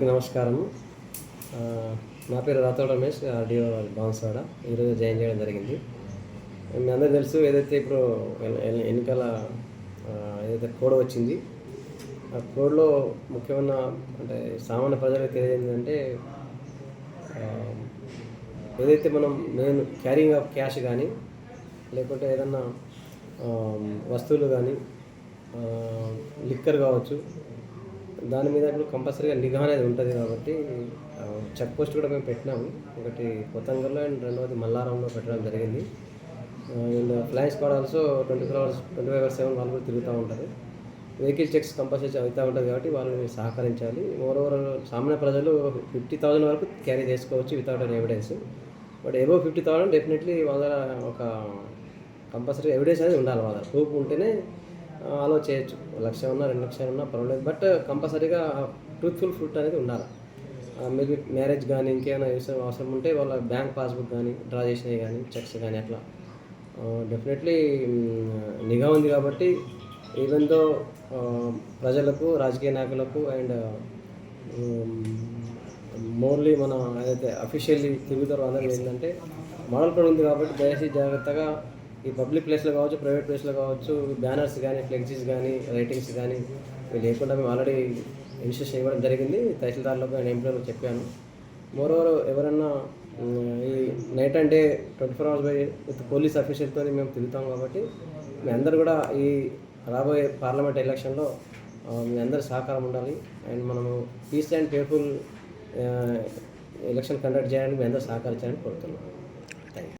నమస్కారం నా పేరు రాథోడ్ రమేష్ ఆర్డీఓ బాన్సాడ ఈరోజు జాయిన్ చేయడం జరిగింది. మీ అందరూ తెలుసు ఏదైతే ఇప్పుడు ఎన్నికల ఏదైతే కోడ్ వచ్చింది ఆ కోడ్లో ముఖ్యమైన అంటే సామాన్య ప్రజలకు తెలియజేందంటే ఏదైతే మనం మెయిన్ క్యారింగ్ ఆఫ్ క్యాష్ కానీ లేకుంటే ఏదన్నా వస్తువులు కానీ లిక్కర్ కావచ్చు దాని మీద ఇప్పుడు కంపల్సరీగా నిఘా అనేది ఉంటుంది కాబట్టి చెక్ పోస్ట్ కూడా మేము పెట్టినాము. ఒకటి కొత్తంగల్లో అండ్ రెండవది మల్లారంలో పెట్టడం జరిగింది. And flying squad also twenty four hours twenty five hours seven వాళ్ళు కూడా తిరుగుతూ ఉంటారు వెహికల్ చెక్స్ కంపల్సరీ అవుతూ ఉంటుంది కాబట్టి వాళ్ళని సహకరించాలి. ఓవర్ సామాన్య ప్రజలు ఫిఫ్టీ థౌసండ్ వరకు క్యారీ చేసుకోవచ్చు without an evidence but above fifty thousand definitely వాళ్ళ ఒక కంపల్సరీ ఎవిడెన్స్ అనేది ఉండాలి వాళ్ళ. ప్రూఫ్ ఉంటేనే అలో చేయొచ్చు లక్ష ఉన్నా రెండు లక్షలు ఉన్నా పర్వాలేదు. బట్ కంపల్సరీగా ట్రూత్ఫుల్ ఫ్రూట్ అనేది ఉండాలి. మేబీ మ్యారేజ్ కానీ ఇంకేమైనా అవసరం అవసరం ఉంటే వాళ్ళ బ్యాంక్ పాస్బుక్ కానీ డ్రా చేసినవి కానీ చెక్స్ కానీ అట్లా. డెఫినెట్లీ నిఘా ఉంది కాబట్టి ఈవెన్ దో ప్రజలకు రాజకీయ నాయకులకు అండ్ మోర్లీ మన ఏదైతే అఫీషియల్లీ తిరుగుతారో అందరూ ఏంటంటే మోడల్ కూడా ఉంది కాబట్టి దయచేసి జాగ్రత్తగా ఈ పబ్లిక్ ప్లేస్లో కావచ్చు ప్రైవేట్ ప్లేస్లో కావచ్చు బ్యానర్స్ కానీ ఫ్లెక్సీస్ కానీ రైటింగ్స్ కానీ ఇవి లేకుండా మేము ఆల్రెడీ ఇన్స్ట్రక్షన్ ఇవ్వడం జరిగింది. తహసీల్దార్లకు అండ్ ఎంప్లాయర్లకు చెప్పాను. మోరోవర్ ఎవరన్నా ఈ night and day twenty four hours by with police అఫీషియల్తో మేము తిరుగుతాం కాబట్టి మీ అందరు కూడా ఈ రాబోయే పార్లమెంట్ ఎలక్షన్లో మీ అందరి సహకారం ఉండాలి. అండ్ మనము peace and peaceful election conduct చేయడానికి మీ అందరూ సహకరించాలని కోరుతున్నాం.